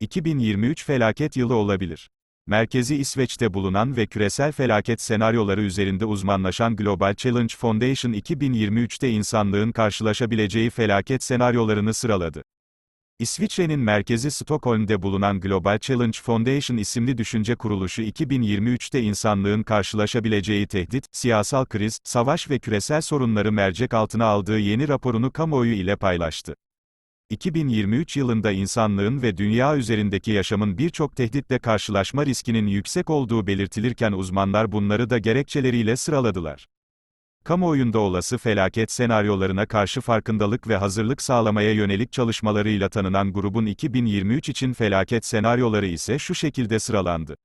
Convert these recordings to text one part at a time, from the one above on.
2023 felaket yılı olabilir. Merkezi İsveç'te bulunan ve küresel felaket senaryoları üzerinde uzmanlaşan Global Challenge Foundation 2023'te insanlığın karşılaşabileceği felaket senaryolarını sıraladı. İsviçre'nin merkezi Stockholm'de bulunan Global Challenge Foundation isimli düşünce kuruluşu 2023'te insanlığın karşılaşabileceği tehdit, siyasal kriz, savaş ve küresel sorunları mercek altına aldığı yeni raporunu kamuoyu ile paylaştı. 2023 yılında insanlığın ve dünya üzerindeki yaşamın birçok tehditle karşılaşma riskinin yüksek olduğu belirtilirken uzmanlar bunları da gerekçeleriyle sıraladılar. Kamuoyunda olası felaket senaryolarına karşı farkındalık ve hazırlık sağlamaya yönelik çalışmalarıyla tanınan grubun 2023 için felaket senaryoları ise şu şekilde sıralandı.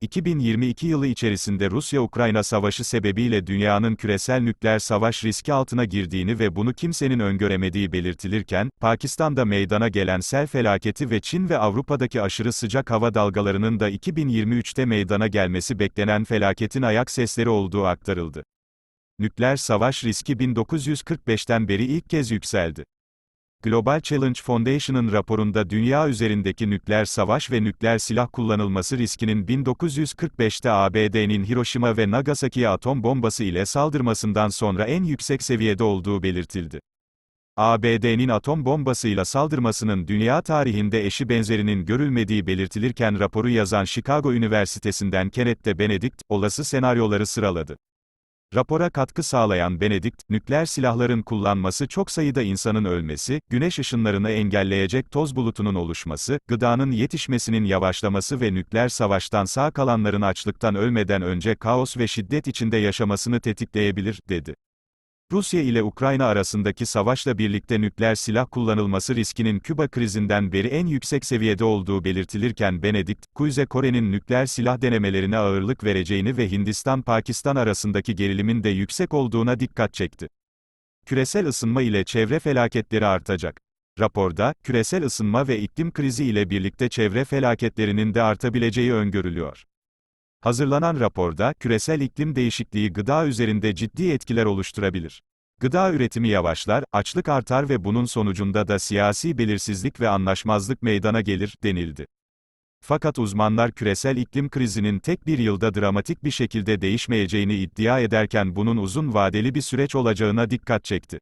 2022 yılı içerisinde Rusya-Ukrayna savaşı sebebiyle dünyanın küresel nükleer savaş riski altına girdiğini ve bunu kimsenin öngöremediği belirtilirken, Pakistan'da meydana gelen sel felaketi ve Çin ve Avrupa'daki aşırı sıcak hava dalgalarının da 2023'te meydana gelmesi beklenen felaketin ayak sesleri olduğu aktarıldı. Nükleer savaş riski 1945'ten beri ilk kez yükseldi. Global Challenge Foundation'ın raporunda dünya üzerindeki nükleer savaş ve nükleer silah kullanılması riskinin 1945'te ABD'nin Hiroşima ve Nagasaki'ye atom bombası ile saldırmasından sonra en yüksek seviyede olduğu belirtildi. ABD'nin atom bombasıyla saldırmasının dünya tarihinde eşi benzerinin görülmediği belirtilirken raporu yazan Chicago Üniversitesi'nden Kenneth de Benedict, olası senaryoları sıraladı. Rapora katkı sağlayan Benedict, nükleer silahların kullanması çok sayıda insanın ölmesi, güneş ışınlarını engelleyecek toz bulutunun oluşması, gıdanın yetişmesinin yavaşlaması ve nükleer savaştan sağ kalanların açlıktan ölmeden önce kaos ve şiddet içinde yaşamasını tetikleyebilir, dedi. Rusya ile Ukrayna arasındaki savaşla birlikte nükleer silah kullanılması riskinin Küba krizinden beri en yüksek seviyede olduğu belirtilirken Benedict, Kuzey Kore'nin nükleer silah denemelerine ağırlık vereceğini ve Hindistan-Pakistan arasındaki gerilimin de yüksek olduğuna dikkat çekti. Küresel ısınma ile çevre felaketleri artacak. Raporda, küresel ısınma ve iklim krizi ile birlikte çevre felaketlerinin de artabileceği öngörülüyor. Hazırlanan raporda, küresel iklim değişikliği gıda üzerinde ciddi etkiler oluşturabilir. Gıda üretimi yavaşlar, açlık artar ve bunun sonucunda da siyasi belirsizlik ve anlaşmazlık meydana gelir, denildi. Fakat uzmanlar küresel iklim krizinin tek bir yılda dramatik bir şekilde değişmeyeceğini iddia ederken bunun uzun vadeli bir süreç olacağına dikkat çekti.